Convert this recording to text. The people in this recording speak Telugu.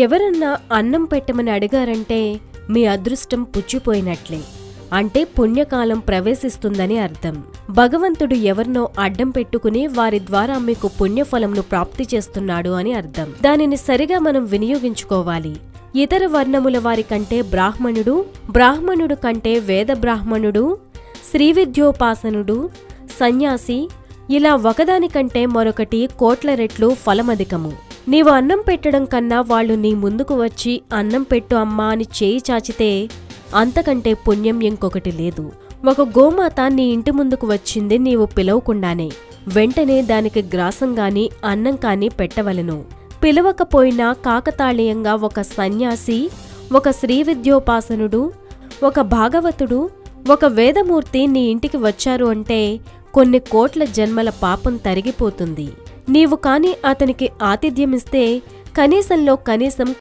ఎవరన్నా అన్నం పెట్టమని అడిగారంటే మీ అదృష్టం పుచ్చిపోయినట్లే. అంటే పుణ్యకాలం ప్రవేశిస్తుందని అర్థం. భగవంతుడు ఎవరినో అడ్డం పెట్టుకుని వారి ద్వారా మీకు పుణ్యఫలంను ప్రాప్తి చేస్తున్నాడు అని అర్థం. దానిని సరిగా మనం వినియోగించుకోవాలి. ఇతర వర్ణముల వారి కంటే బ్రాహ్మణుడు బ్రాహ్మణుడు కంటే వేద బ్రాహ్మణుడు శ్రీవిద్యోపాసనుడు సన్యాసి ఇలా ఒకదానికంటే మరొకటి కోట్ల రెట్లు ఫలమధికము. నీవు అన్నం పెట్టడం కన్నా వాళ్ళు నీ ముందుకు వచ్చి అన్నం పెట్టు అమ్మా అని చేయి చాచితే అంతకంటే పుణ్యం ఇంకొకటి లేదు. ఒక గోమాత నీ ఇంటి ముందుకు వచ్చింది నీవు పిలవకుండానే. వెంటనే దానికి గ్రాసం గాని అన్నం కాని పెట్టవలెను. పిలవకపోయినా కాకతాళీయంగా ఒక సన్యాసి ఒక శ్రీవిద్యోపాసనుడు ఒక భాగవతుడు ఒక వేదమూర్తి నీ ఇంటికి వచ్చారు అంటే కొన్ని కోట్ల జన్మల పాపం తరిగిపోతుంది. నీవు కాని అతనికి ఆతిథ్యమిస్తే కనీసంలో కనీసం